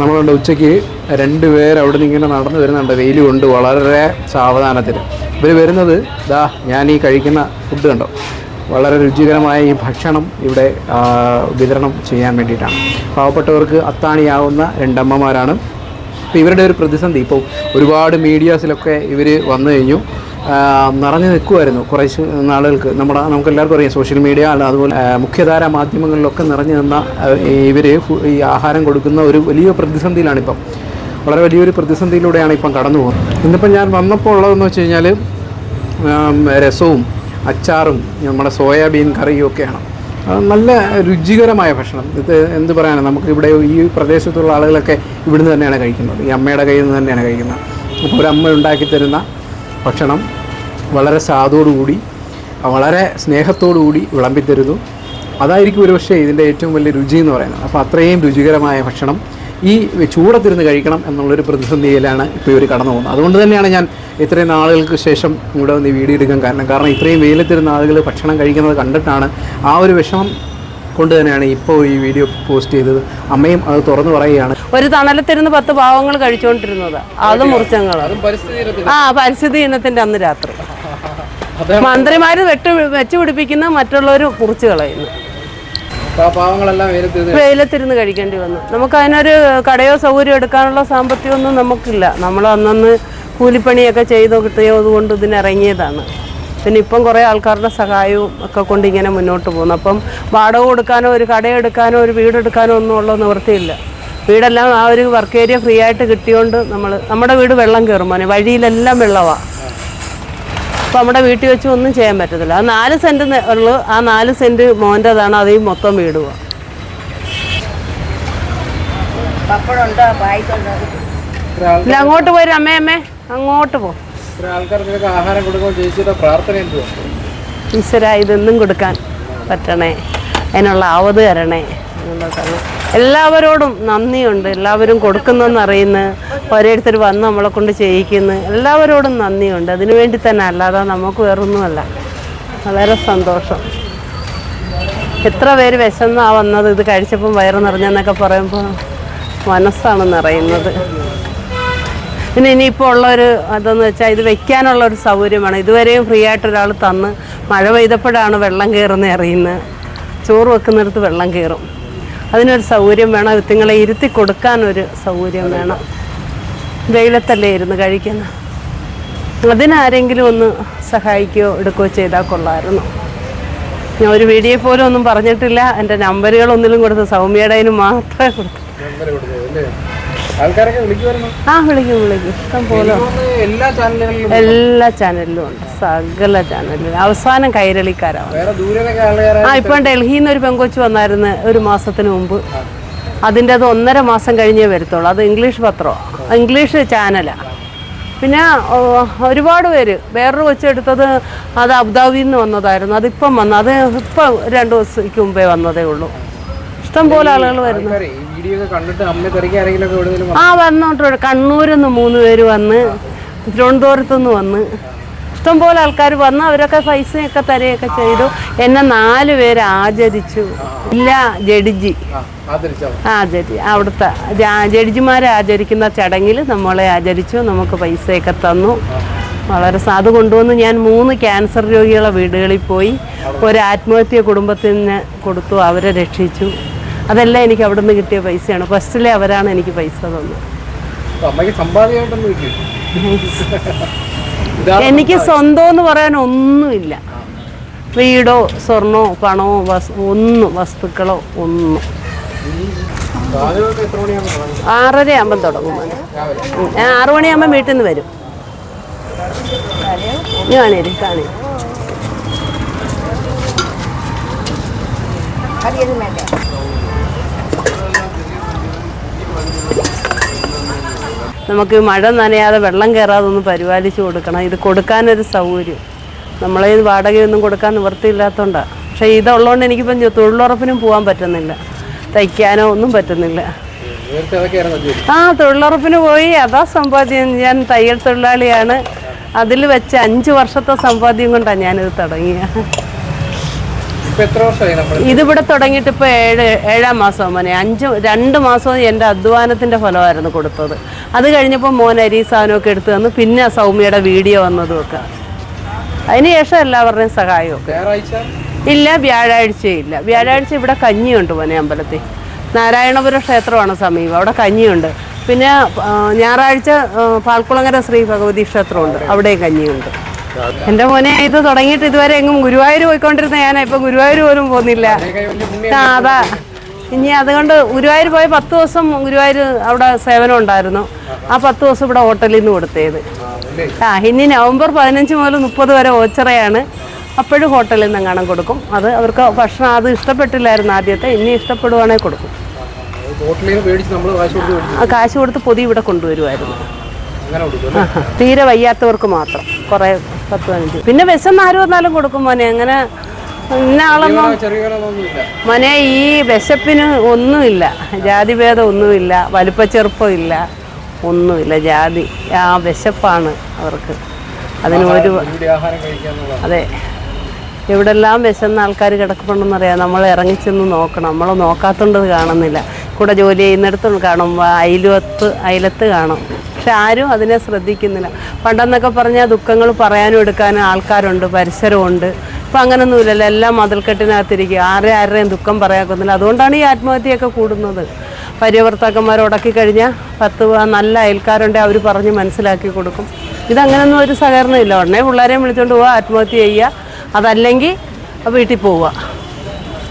നമ്മളുണ്ട് ഉച്ചയ്ക്ക് രണ്ട് പേര് അവിടെ നിന്ന് ഇങ്ങനെ നടന്നു വരുന്നുണ്ട്. വെയിൽ കൊണ്ട് വളരെ സാവധാനത്തിൽ. ഇവർ വരുന്നത് ദാ ഞാൻ ഈ കഴിക്കുന്ന ഫുഡ് കണ്ടോ? വളരെ രുചികരമായ ഈ ഭക്ഷണം ഇവിടെ വിതരണം ചെയ്യാൻ വേണ്ടിയിട്ടാണ്. പാവപ്പെട്ടവർക്ക് അത്താണിയാവുന്ന രണ്ടമ്മമാരാണ്. ഇപ്പോൾ ഇവരുടെ ഒരു പ്രതിസന്ധി. ഇപ്പോൾ ഒരുപാട് മീഡിയാസിലൊക്കെ ഇവർ വന്നു കഴിഞ്ഞു. നിറഞ്ഞു നിൽക്കുമായിരുന്നു കുറച്ച് നാളുകൾക്ക്. നമ്മുടെ നമുക്ക് എല്ലാവർക്കും അറിയാം സോഷ്യൽ മീഡിയ അല്ല അതുപോലെ മുഖ്യധാര മാധ്യമങ്ങളിലൊക്കെ നിറഞ്ഞു നിന്ന ഇവർ ഈ ആഹാരം കൊടുക്കുന്ന ഒരു വലിയ പ്രതിസന്ധിയിലാണിപ്പം. വളരെ വലിയൊരു പ്രതിസന്ധിയിലൂടെയാണ് ഇപ്പം കടന്നു പോകുന്നത്. ഇന്നിപ്പം ഞാൻ വന്നപ്പോൾ ഉള്ളതെന്ന് വെച്ച് കഴിഞ്ഞാൽ രസവും അച്ചാറും നമ്മുടെ സോയാബീൻ കറിയും ഒക്കെയാണ്. നല്ല രുചികരമായ ഭക്ഷണം. ഇത് എന്ത് പറയാനാണ് നമുക്ക് ഇവിടെ ഈ പ്രദേശത്തുള്ള ആളുകളൊക്കെ ഇവിടുന്ന് തന്നെയാണ് കഴിക്കുന്നത്. ഈ അമ്മയുടെ കയ്യിൽ നിന്ന് തന്നെയാണ് കഴിക്കുന്നത്. അപ്പോൾ ഒരു അമ്മ ഉണ്ടാക്കി തരുന്ന ഭക്ഷണം വളരെ സ്വാദോടുകൂടി വളരെ സ്നേഹത്തോടുകൂടി വിളമ്പിത്തരുന്നു. അതായിരിക്കും ഒരു പക്ഷേ ഇതിന്റെ ഏറ്റവും വലിയ രുചി എന്ന് പറയുന്നത്. അപ്പോൾ അത്രയും രുചികരമായ ഭക്ഷണം ഈ ചൂടത്തിരുന്ന് കഴിക്കണം എന്നുള്ളൊരു പ്രതിസന്ധിയിലാണ് ഇപ്പോൾ ഇവർ കടന്നു പോകുന്നത്. അതുകൊണ്ട് തന്നെയാണ് ഞാൻ ഇത്രയും നാളുകൾക്ക് ശേഷം ഇവിടെ വന്ന് വീടിയെടുക്കാൻ വീഡിയോ എടുക്കാൻ കാരണം. കാരണം ഇത്രയും വെയിലത്തിരുന്ന ആളുകൾ ഭക്ഷണം കഴിക്കുന്നത് കണ്ടിട്ടാണ് ആ ഒരു വിഷമം കൊണ്ട് തന്നെയാണ് ഇപ്പോൾ ഈ വീഡിയോ പോസ്റ്റ് ചെയ്തത്. അമ്മയും അത് തുറന്നു പറയുകയാണ്. ഒരു തണലത്തിരുന്ന് പത്ത് പാവങ്ങൾ കഴിച്ചുകൊണ്ടിരുന്നത്. അത് മുറിച്ചങ്ങൾ ആ പരിസ്ഥിതി ദിനത്തിന്റെ അന്ന് രാത്രി. മന്ത്രിമാര് വെട്ട് വെച്ചു പിടിപ്പിക്കുന്ന മറ്റുള്ളവർ കുറിച്ച് കളയുന്നു. വെയിലത്തിരുന്ന് കഴിക്കേണ്ടി വന്നു. നമുക്ക് അതിനൊരു കടയോ സൗകര്യം എടുക്കാനുള്ള സാമ്പത്തികമൊന്നും നമുക്കില്ല. നമ്മൾ അന്നന്ന് കൂലിപ്പണിയൊക്കെ ചെയ്തോ കിട്ടിയോ അതുകൊണ്ട് ഇതിനിറങ്ങിയതാണ്. പിന്നെ ഇപ്പം കുറേ ആൾക്കാരുടെ സഹായവും ഒക്കെ കൊണ്ട് ഇങ്ങനെ മുന്നോട്ട് പോകുന്നു. അപ്പം വാടക കൊടുക്കാനോ ഒരു കടയെടുക്കാനോ ഒരു വീടെടുക്കാനോ ഒന്നും ഉള്ള നിവൃത്തിയില്ല. വീടെല്ലാം ആ ഒരു വർക്ക് ഏരിയ ഫ്രീ ആയിട്ട് കിട്ടിയോണ്ട് നമ്മൾ നമ്മുടെ വീട് വെള്ളം കയറും മോനെ. വഴിയിലെല്ലാം വെള്ളമാണ് അപ്പോൾ നമ്മുടെ വീട്ടിൽ വെച്ച് ഒന്നും ചെയ്യാൻ പറ്റത്തില്ല. ആ നാല് സെന്റ് ഉള്ളു. ആ നാല് സെന്റ് മോന്റെതാണ് അത് ഈ മൊത്തം വീട് പോവാം. ഇല്ല അങ്ങോട്ട് പോയി അമ്മേ അമ്മേ. അങ്ങോട്ട് പോ. ആഹാരം ഈശ്വര ഇതൊന്നും കൊടുക്കാൻ പറ്റണേ. അതിനുള്ള ആവത് തരണേ. എന്നുള്ളതാണ് എല്ലാവരോടും നന്ദിയുണ്ട്. എല്ലാവരും കൊടുക്കുന്നെന്ന് അറിയുന്നു. ഓരോരുത്തർ വന്ന് നമ്മളെ കൊണ്ട് ചെയ്യിക്കുന്നു. എല്ലാവരോടും നന്ദിയുണ്ട്. അതിനു വേണ്ടി തന്നെ അല്ലാതെ നമുക്ക് വേറൊന്നുമല്ല. വളരെ സന്തോഷം. എത്ര പേര് വിശന്നാ വന്നത്? ഇത് കഴിച്ചപ്പം വയറ് നിറഞ്ഞെന്നൊക്കെ പറയുമ്പോൾ മനസ്സാണ് നിറയുന്നത് പിന്നെ ഇനിയിപ്പോൾ ഉള്ളൊരു അതെന്ന് വെച്ചാൽ ഇത് വെക്കാനുള്ള ഒരു സൗകര്യമാണ്. ഇതുവരെയും ഫ്രീ ആയിട്ട് ഒരാൾ തന്ന് മഴ പെയ്തപ്പോഴാണ് വെള്ളം കയറുന്നത് അറിയുന്നത് ചോറ് വെക്കുന്നിടത്ത് വെള്ളം കയറും അതിനൊരു സൗകര്യം വേണം. വിത്തുങ്ങളെ ഇരുത്തി കൊടുക്കാനൊരു സൗകര്യം വേണം. വെയിലത്തല്ലേ ഇരുന്ന് കഴിക്കുന്നത് അതിനാരെങ്കിലും ഒന്ന് സഹായിക്കുകയോ എടുക്കുകയോ ചെയ്താൽ കൊള്ളായിരുന്നു ഞാൻ ഒരു വീഡിയോ പോലും ഒന്നും പറഞ്ഞിട്ടില്ല. എന്റെ നമ്പറുകൾ ഒന്നിലും കൊടുത്തു സൗമ്യയുടെ അതിന് മാത്രമേ കൊടുത്തു ആൾക്കാരൊക്കെ വിളിക്കുമായിരുന്നു ആ വിളിക്കും വിളിക്കും. ഇഷ്ടം പോലെ എല്ലാ ചാനലുകളിലും എല്ലാ ചാനലിലും ഉണ്ട്. സകല ചാനലിലും. അവസാനം കൈരളിക്കാരാണ് ആ ഇപ്പം ഡൽഹിയിൽ നിന്ന് ഒരു പെങ്കൊച്ച് വന്നായിരുന്നു ഒരു മാസത്തിന് മുമ്പ്. അതിന്റെ അത് ഒന്നര മാസം കഴിഞ്ഞേ വരത്തുള്ളൂ. അത് ഇംഗ്ലീഷ് പത്രമാണ് ഇംഗ്ലീഷ് ചാനലാണ് പിന്നെ ഒരുപാട് പേര്. വേറൊരു കൊച്ചെടുത്തത് അത് അബുദാബിയിൽ നിന്ന് വന്നതായിരുന്നു. അതിപ്പം വന്നു. അത് ഇപ്പം രണ്ട് ദിവസത്തേക്ക് മുമ്പേ വന്നതേ ഉള്ളൂ. ഇഷ്ടം പോലെ ആളുകൾ വരുന്നു. ആ വന്നോട്ട് കണ്ണൂരിൽ നിന്ന് മൂന്ന് പേര് വന്ന് തിരുവനന്തപുരത്തു നിന്ന് വന്ന്. ഇഷ്ടംപോലെ ആൾക്കാർ വന്ന് അവരൊക്കെ പൈസയൊക്കെ തരുകയൊക്കെ ചെയ്തു. എന്നെ നാല് പേര് ആചരിച്ചു. ഇല്ല ജഡ്ജി. ആചരി അവിടുത്തെ ജഡ്ജിമാരെ ആചരിക്കുന്ന ചടങ്ങിൽ നമ്മളെ ആചരിച്ചു. നമുക്ക് പൈസയൊക്കെ തന്നു. വളരെ അത് കൊണ്ടുവന്ന് ഞാൻ മൂന്ന് ക്യാൻസർ രോഗികളെ വീടുകളിൽ പോയി. ഒരു ആത്മഹത്യ കുടുംബത്തിന് കൊടുത്തു. അവരെ രക്ഷിച്ചു. അതെല്ലാം എനിക്ക് അവിടെ നിന്ന് കിട്ടിയ പൈസയാണ്. ഫസ്റ്റിലെ അവരാണ് എനിക്ക് പൈസ തന്നത്. എനിക്ക് സ്വന്തം എന്ന് പറയാൻ ഒന്നുമില്ല. വീടോ സ്വർണോ പണമോ ഒന്നും വസ്തുക്കളോ ഒന്നും? ആറര ആകുമ്പം തുടങ്ങും. ഞാൻ ആറു മണിയാകുമ്പോൾ വീട്ടിൽ നിന്ന് വരും. ഞാനേരി കാണി നമുക്ക് മഴ നനയാതെ വെള്ളം കയറാതെ ഒന്ന് പരിപാലിച്ച് കൊടുക്കണം. ഇത് കൊടുക്കാനൊരു സൗകര്യം. നമ്മളെ ഇത് വാടകയൊന്നും കൊടുക്കാൻ നിവൃത്തിയില്ലാത്തതുകൊണ്ടാണ് പക്ഷേ ഇതുള്ളതുകൊണ്ട് എനിക്കിപ്പം തൊഴിലുറപ്പിനും പോകാൻ പറ്റുന്നില്ല. തയ്ക്കാനോ ഒന്നും പറ്റുന്നില്ല. ആ തൊഴിലുറപ്പിന് പോയി. അതാ സമ്പാദ്യം. ഞാൻ തയ്യൽ തൊഴിലാളിയാണ്. അതിൽ വെച്ച് അഞ്ച് വർഷത്തെ സമ്പാദ്യം കൊണ്ടാണ് ഞാനിത് തുടങ്ങിയത് എത്ര വർഷമായി നമ്മൾ ഇതിവിടെ തുടങ്ങിയിട്ട് ഇപ്പോൾ ഏഴ് ഏഴാം മാസം മോനെ. അഞ്ച് രണ്ട് മാസം എന്റെ അധ്വാനത്തിന്റെ ഫലമായിരുന്നു കൊടുത്തത്. അത് കഴിഞ്ഞപ്പോൾ മോൻ അരി സാധനമൊക്കെ എടുത്തു തന്നു. പിന്നെ സൗമ്യയുടെ വീഡിയോ വന്നതും ഒക്കെ. അതിനുശേഷം എല്ലാവരുടെയും സഹായമൊക്കെ. ഇല്ല വ്യാഴാഴ്ചയില്ല. വ്യാഴാഴ്ച ഇവിടെ കഞ്ഞിയുണ്ട് മോനെ അമ്പലത്തിൽ. നാരായണപുരം ക്ഷേത്രമാണ് സമീപം. അവിടെ കഞ്ഞിയുണ്ട്. പിന്നെ ഞായറാഴ്ച പാൽക്കുളങ്ങര ശ്രീ ഭഗവതി ക്ഷേത്രമുണ്ട്. അവിടെയും കഞ്ഞിയുണ്ട്. എന്റെ മോനെ ഇത് തുടങ്ങിയിട്ട് ഇതുവരെ എങ്ങും ഗുരുവായൂർ പോയിക്കൊണ്ടിരുന്ന ഞാനാ. ഇപ്പൊ ഗുരുവായൂർ പോലും പോകുന്നില്ല ആ അതാ. ഇനി അതുകൊണ്ട് ഗുരുവായൂർ പോയ പത്ത് ദിവസം ഗുരുവായൂർ അവിടെ സേവനം ഉണ്ടായിരുന്നു. ആ പത്ത് ദിവസം ഇവിടെ ഹോട്ടലിൽ നിന്ന് കൊടുത്തേത്. ആ ഇനി നവംബർ പതിനഞ്ച് മുതൽ മുപ്പത് വരെ ഓച്ചറയാണ്. അപ്പോഴും ഹോട്ടലിൽ നിന്ന് കാണാൻ കൊടുക്കും. അത് അവർക്ക് ഭക്ഷണം അത് ഇഷ്ടപ്പെട്ടില്ലായിരുന്നു ആദ്യത്തെ. ഇനി ഇഷ്ടപ്പെടുവാണെങ്കിൽ കൊടുക്കും. കാശ് കൊടുത്ത് മേടിച്ചു. ആ കാശ് കൊടുത്ത് പൊതി ഇവിടെ കൊണ്ടുവരുമായിരുന്നു തീരെ വയ്യാത്തവർക്ക് മാത്രം. കുറേ പത്ത് പതിനഞ്ച്. പിന്നെ വിശന്ന് ആരും വന്നാലും കൊടുക്കും മോനെ. അങ്ങനെ ഇന്ന ആളൊന്നും മോനെ ഈ വിശപ്പിന് ഒന്നുമില്ല ജാതിഭേദം ഒന്നുമില്ല വലിപ്പച്ചെറുപ്പം ഇല്ല. ഒന്നുമില്ല ജാതി. ആ വിശപ്പാണ് അവർക്ക്. അതിന് ഒരു അതെ. എവിടെല്ലാം വിശന്ന ആൾക്കാർ കിടക്കുന്നുണ്ടെന്നറിയാം നമ്മൾ ഇറങ്ങിച്ചെന്ന് നോക്കണം. നമ്മൾ നോക്കാത്തോണ്ടത് കാണുന്നില്ല. കൂടെ ജോലി ചെയ്യുന്നിടത്തും കാണും. അയലത്ത് അയലത്ത് കാണും. പക്ഷെ ആരും അതിനെ ശ്രദ്ധിക്കുന്നില്ല. പണ്ടെന്നൊക്കെ പറഞ്ഞാൽ ദുഃഖങ്ങൾ പറയാനും എടുക്കാനും ആൾക്കാരുണ്ട് പരിസരമുണ്ട് ഇപ്പം അങ്ങനൊന്നുമില്ലല്ലോ എല്ലാം മതിൽക്കെട്ടിനകത്തിരിക്കുക. ആരെ ആരുടെയും ദുഃഖം പറയാക്കുന്നില്ല അതുകൊണ്ടാണ് ഈ ആത്മഹത്യയൊക്കെ കൂടുന്നത്. ഭാര്യഭർത്താക്കന്മാർ ഉടക്കി കഴിഞ്ഞാൽ പത്ത് നല്ല അയൽക്കാരുണ്ടെങ്കിൽ അവർ പറഞ്ഞ് മനസ്സിലാക്കി കൊടുക്കും. ഇതങ്ങനൊന്നും ഒരു സഹകരണമില്ല. ഉടനെ പിള്ളേരെയും വിളിച്ചുകൊണ്ട് പോവുക ആത്മഹത്യ ചെയ്യുക. അതല്ലെങ്കിൽ വീട്ടിൽ പോവുക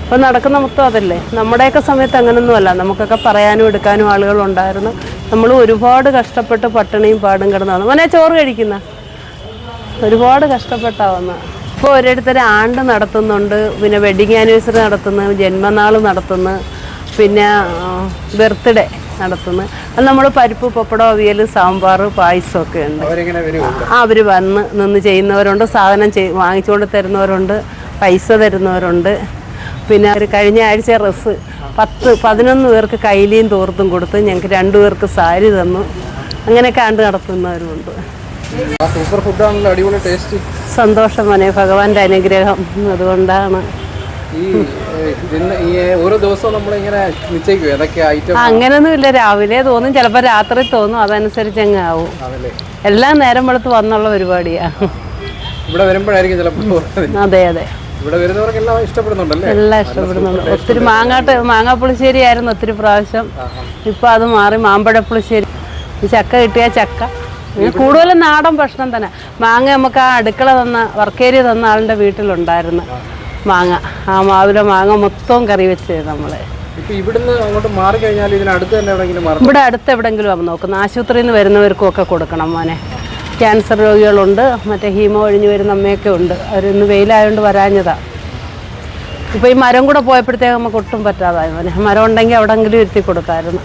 അപ്പോൾ നടക്കുന്ന മൊത്തം അതല്ലേ? നമ്മുടെയൊക്കെ സമയത്ത് അങ്ങനൊന്നുമല്ല. നമുക്കൊക്കെ പറയാനും എടുക്കാനും ആളുകൾ ഉണ്ടായിരുന്നു. നമ്മൾ ഒരുപാട് കഷ്ടപ്പെട്ട് പട്ടിണിയും പാടും കിടന്നാണ് മോനെ ചോറ് കഴിക്കുന്ന? ഒരുപാട് കഷ്ടപ്പെട്ടാവുന്ന. ഇപ്പോൾ ഓരോരുത്തർ ആണ്ട് നടത്തുന്നുണ്ട്. പിന്നെ വെഡിങ് ആനിവേഴ്സറി നടത്തുന്നു. ജന്മനാൾ നടത്തുന്നു. പിന്നെ ബർത്ത്ഡേ നടത്തുന്നു. അത് നമ്മൾ പരിപ്പ് പപ്പടം അവിയൽ സാമ്പാർ പായസം ഒക്കെ ഉണ്ട്. ആ അവർ വന്ന് നിന്ന് ചെയ്യുന്നവരുണ്ട്. സാധനം ചെയ് വാങ്ങിച്ചുകൊണ്ട് തരുന്നവരുണ്ട്. പൈസ തരുന്നവരുണ്ട്. പിന്നെ ഒരു കഴിഞ്ഞ ആഴ്ച റസ് പത്ത് പതിനൊന്ന് പേർക്ക് കൈലിയും തോർത്തും കൊടുത്ത് ഞങ്ങൾക്ക് രണ്ടു പേർക്ക് സാരി തന്നു. അങ്ങനെയൊക്കെ ആണ്ട് നടത്തുന്നവരുമുണ്ട്. സൂപ്പർ ഫുഡാണല്ലോ അടിപൊളി ടേസ്റ്റ് സന്തോഷം മനെ ഭഗവാന്റെ അനുഗ്രഹം. അതുകൊണ്ടാണ്. ഓരോ ദിവസവും നമ്മളിങ്ങനെ നിശ്ചയിക്കും ഏതൊക്കെ ഐറ്റം അങ്ങനെയൊന്നുമില്ല രാവിലെ തോന്നും ചിലപ്പോൾ രാത്രി തോന്നും. അതനുസരിച്ച് അങ്ങ് ആവും. എല്ലാ എല്ലാം നേരം വെളുത്ത് വന്നുള്ള പരിപാടിയാണ് ഇവിടെ വരുമ്പോഴായിരിക്കും ചിലപ്പോൾ അതെ അതെ. ഇവിടെ വരുന്നവർക്കെല്ലാം ഇഷ്ടപ്പെടുന്നുണ്ടല്ലേ? എല്ലാം ഇഷ്ടപ്പെടുന്നുണ്ട്. ഒത്തിരി മാങ്ങാട്ട് മാങ്ങാ പുളിശ്ശേരി ആയിരുന്നു ഒത്തിരി പ്രാവശ്യം. ഇപ്പൊ അത് മാറി മാമ്പഴ പുളിശ്ശേരി. ചക്ക കിട്ടിയ ചക്ക. കൂടുതലും നാടൻ ഭക്ഷണം തന്നെ. മാങ്ങ നമുക്ക് ആ അടുക്കള തന്ന വർക്കേരി തന്ന ആളുടെ വീട്ടിലുണ്ടായിരുന്നു മാങ്ങ. ആ മാവിലെ മാങ്ങ മൊത്തവും കറി വെച്ച് നമ്മൾ. ഇവിടെ അടുത്ത് എവിടെങ്കിലും ആവും നോക്കുന്നത്. ആശുപത്രിയിൽ നിന്ന് വരുന്നവർക്കും ഒക്കെ കൊടുക്കണം മോനെ. ക്യാൻസർ രോഗികളുണ്ട്. മറ്റേ ഹീമോ ഒഴിഞ്ഞു വരുന്ന അമ്മയൊക്കെ ഉണ്ട്. അവരിന്ന് വെയിലായതുകൊണ്ട് വരാഞ്ഞതാണ് ഇപ്പോൾ ഈ മരം കൂടെ പോയപ്പോഴത്തേക്ക് നമുക്ക് ഒട്ടും പറ്റാതായി. മോനെ മരം ഉണ്ടെങ്കിൽ എവിടെങ്കിലും ഇരുത്തി കൊടുക്കാമായിരുന്നു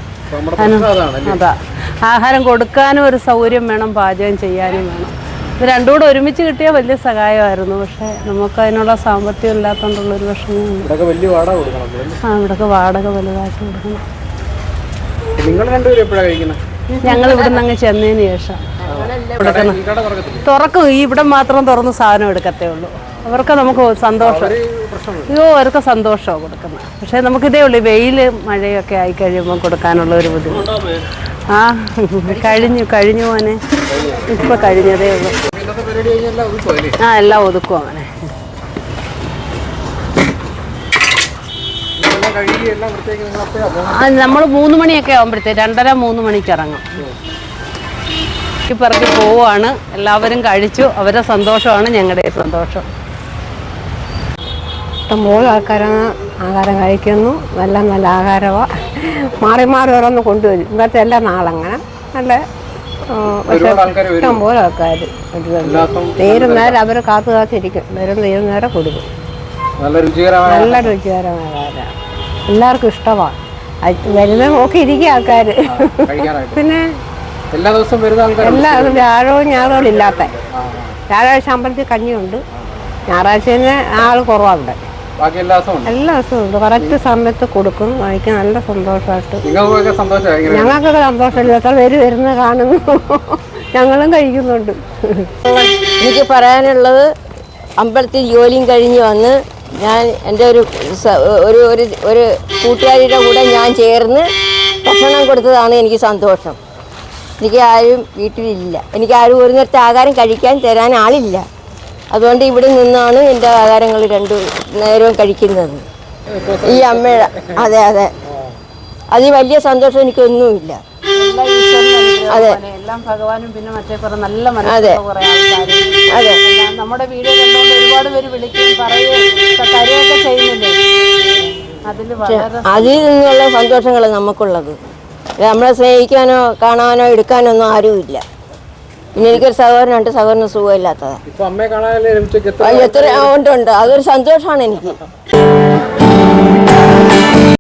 അതാ. ആഹാരം കൊടുക്കാനും ഒരു സൗകര്യം വേണം പാചകം ചെയ്യാനും വേണം. ഇത് രണ്ടും കൂടെ ഒരുമിച്ച് കിട്ടിയാൽ വലിയ സഹായമായിരുന്നു. പക്ഷേ നമുക്ക് അതിനുള്ള സാമ്പത്തികം ഇല്ലാത്തതുകൊണ്ടുള്ള ഒരു വിഷമം? ആ ഇവിടൊക്കെ വാടക വലുതായിട്ട് കൊടുക്കണം. ഞങ്ങൾ ഇവിടെ നിന്ന് അങ്ങ് ചെന്നതിന് ശേഷം. തുറക്കും. ഈ ഇവിടെ മാത്രം തുറന്ന് സാധനം എടുക്കത്തേ ഉള്ളൂ. അവർക്ക് നമുക്ക് സന്തോഷം. അയ്യോ അവർക്ക് സന്തോഷമാണ് കൊടുക്കുന്നത്. പക്ഷേ നമുക്കിതേ ഉള്ളൂ വെയിൽ മഴയൊക്കെ ആയി കഴിയുമ്പോൾ കൊടുക്കാനുള്ള ഒരു ബുദ്ധിമുട്ട്. ആ കഴിഞ്ഞു കഴിഞ്ഞു പോനെ ഇപ്പം കഴിഞ്ഞതേ ഉള്ളൂ. ആ എല്ലാം ഒതുക്കും അവനെ. നമ്മൾ മൂന്ന് മണിയൊക്കെ ആകുമ്പോഴത്തേ രണ്ടര മൂന്ന് മണിക്ക് ഇറങ്ങും. ഈ പറഞ്ഞ് പോവാണ് എല്ലാവരും കഴിച്ചു. അവരുടെ സന്തോഷമാണ് ഞങ്ങളുടെ സന്തോഷം. ഇഷ്ടംപോലെ ആൾക്കാരാണ് ആഹാരം കഴിക്കുന്നു. നല്ല നല്ല ആഹാരമാണ് മാറി മാറി ഓരോന്ന് കൊണ്ടുവരും. ഇന്നത്തെ എല്ലാ നാളങ്ങനെ നല്ല ഇഷ്ടംപോലെ ആൾക്കാർ തീരുന്നേരം അവർ കാത്തു കാത്തിരിക്കും. വരും തീരുന്നേരം കൊടുക്കും. നല്ല രുചികരമായ നല്ല രുചികരമായ ആഹാരമാണ് എല്ലാവർക്കും ഇഷ്ടമാണ് വരുന്ന നോക്കി ഇരിക്കുക ആൾക്കാർ പിന്നെ എല്ലാ ദിവസവും വരുന്ന ആൾക്കാർ എല്ലാ വ്യാഴവും ഞായറും ഇല്ലാത്ത. വ്യാഴാഴ്ച അമ്പലത്തിൽ കഞ്ഞിയുണ്ട്. ഞായറാഴ്ച തന്നെ ആൾ കുറവാണ് ബാക്കി എല്ലാ ദിവസവും ഉണ്ട്? എല്ലാ ദിവസവും ഉണ്ട്. കറക്റ്റ് സമയത്ത് കൊടുക്കും. കഴിക്ക് നല്ല സന്തോഷമായിട്ട്. നിങ്ങൾക്കൊക്കെ സന്തോഷമായി ഞങ്ങൾക്കൊക്കെ സന്തോഷമില്ല. എത്ര പേര് വരുന്ന കാണുന്നു. ഞങ്ങളും കഴിക്കുന്നുണ്ട്. എനിക്ക് പറയാനുള്ളത് അമ്പലത്തിൽ ജോലിയും കഴിഞ്ഞ് വന്ന് ഞാൻ എന്റെ ഒരു ഒരു ഒരു ഒരു കൂട്ടുകാരിയുടെ കൂടെ ഞാൻ ചേർന്ന് ഭക്ഷണം കൊടുത്തതാണ് എനിക്ക് സന്തോഷം. എനിക്ക് ആരും വീട്ടിലില്ല. എനിക്ക് ആരും ഒരു നേരത്തെ ആഹാരം കഴിക്കാൻ തരാൻ ആളില്ല. അതുകൊണ്ട് ഇവിടെ നിന്നാണ് എന്റെ ആഹാരങ്ങൾ രണ്ടു നേരവും കഴിക്കുന്നത്. ഈ അമ്മയുടെ അതെ അതെ. അതിൽ വലിയ സന്തോഷം എനിക്കൊന്നുമില്ല. അതെ. എല്ലാം ഭഗവാനും പിന്നെ മറ്റേ കുറെ നല്ല ആൾക്കാര്. അതെ. നമ്മുടെ വീഡിയോ കണ്ടുകൊണ്ട് ഒരുപാട് പേര് വിളിക്കുകയും പറയുകയും തരുകയൊക്കെ ചെയ്യുന്നില്ലേ അതിൽ വളരെ അതിൽ നിന്നുള്ള സന്തോഷങ്ങൾ നമുക്കുള്ളത്. നമ്മളെ സ്നേഹിക്കാനോ കാണാനോ എടുക്കാനോ ഒന്നും ആരുമില്ല പിന്നെ എനിക്കൊരു സഹോദരനുണ്ട് സഹോദരന് സുഖമില്ലാത്തതാണ് എത്ര ഉണ്ട് ഉണ്ട്. അതൊരു സന്തോഷമാണ് എനിക്ക്.